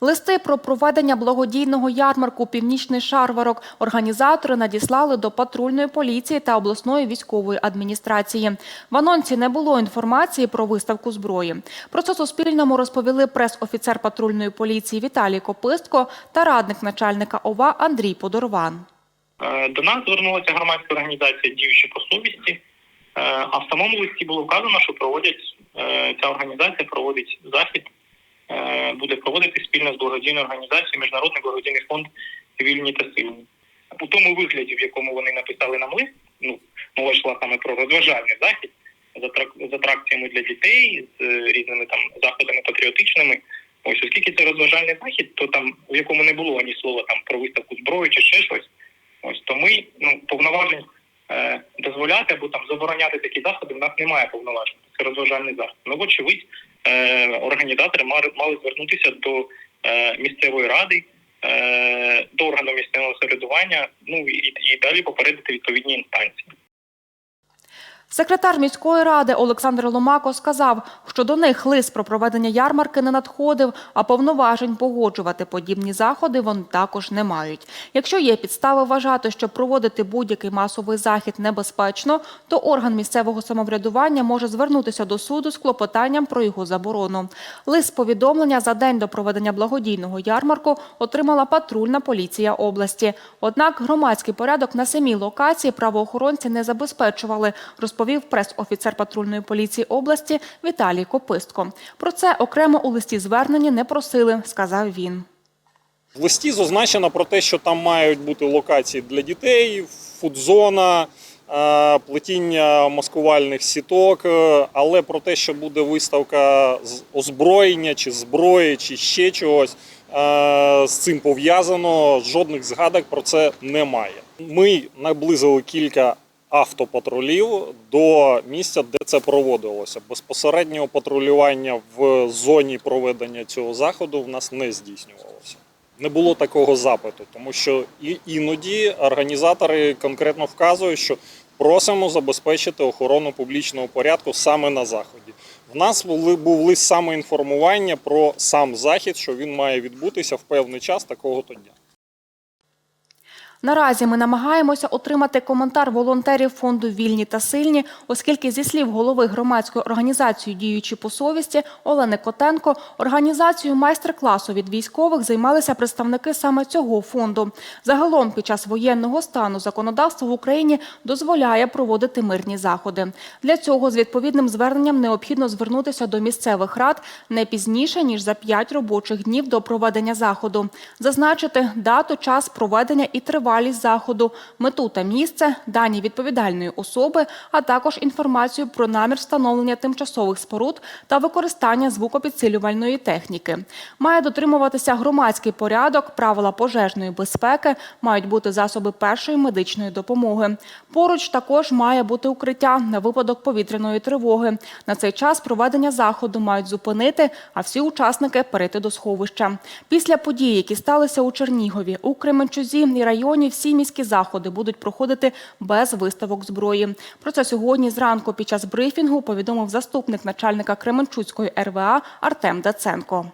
Листи про проведення благодійного ярмарку Північний шарварок організатори надіслали до патрульної поліції та обласної військової адміністрації. В анонсі не було інформації про виставку зброї. Про це Суспільному розповіли прес-офіцер патрульної поліції Віталій Копистко та радник начальника ОВА Андрій Подорван. Е, До нас звернулася громадська організація діючі по совісті, Е, а в самому листі було вказано, що проводять е, ця організація проводить захід, проводити спільно з благодійною організацією Міжнародний благодійний фонд Вільні та сильні. У тому вигляді, в якому вони написали нам лист, ну мова йшла саме про розважальний захід з атрак- атракціями для дітей, з е, різними там заходами патріотичними. Ось оскільки це розважальний захід, то там в якому не було ані слова там про виставку зброї чи ще щось. Ось то ми ну повноважень е, дозволяти або там забороняти такі заходи. В нас немає повноважень. Це розважальний захід. Ну вочевидь, е, організатори мали, звернутися до е, місцевої ради, е, до органу місцевого самоврядування, ну і, і далі попередити відповідні інстанції. Секретар міської ради Олександр Ломако сказав, що до них лист про проведення ярмарки не надходив, а повноважень погоджувати подібні заходи вони також не мають. Якщо є підстави вважати, що проводити будь-який масовий захід небезпечно, то орган місцевого самоврядування може звернутися до суду з клопотанням про його заборону. Лист повідомлення за день до проведення благодійного ярмарку отримала патрульна поліція області. Однак громадський порядок на самій локації правоохоронці не забезпечували, розповів прес-офіцер патрульної поліції області Віталій Копистко. Про це окремо у листі звернення не просили, сказав він. В листі зазначено про те, що там мають бути локації для дітей, фудзона, е, плетіння маскувальних сіток, е, але про те, що буде виставка з озброєння чи зброї, чи ще чогось е, з цим пов'язано, жодних згадок про це немає. Ми наблизили кілька автопатрулів до місця, де це проводилося. Безпосереднього патрулювання в зоні проведення цього заходу в нас не здійснювалося. Не було такого запиту, тому що іноді організатори конкретно вказують, що просимо забезпечити охорону публічного порядку саме на заході. В нас були, був лист саме інформування про сам захід, що він має відбутися в певний час такого-то дня. Наразі ми намагаємося отримати коментар волонтерів фонду Вільні та сильні, оскільки зі слів голови громадської організації діючі по совісті Олени Котенко, організацією майстер-класу від військових займалися представники саме цього фонду. Загалом під час воєнного стану законодавство в Україні дозволяє проводити мирні заходи. Для цього з відповідним зверненням необхідно звернутися до місцевих рад не пізніше ніж за 5 робочих днів до проведення заходу, зазначити дату, час проведення і тривалість заходу, мету та місце, дані відповідальної особи, а також інформацію про намір встановлення тимчасових споруд та використання звукопідсилювальної техніки. Має дотримуватися громадський порядок, правила пожежної безпеки, мають бути засоби першої медичної допомоги. Поруч також має бути укриття на випадок повітряної тривоги. На цей час проведення заходу мають зупинити, а всі учасники перейти до сховища. Після подій, які сталися у Чернігові, у Кременчузі і районі, всі міські заходи будуть проходити без виставок зброї. Про це сьогодні зранку під час брифінгу повідомив заступник начальника Кременчуцької РВА Артем Даценко.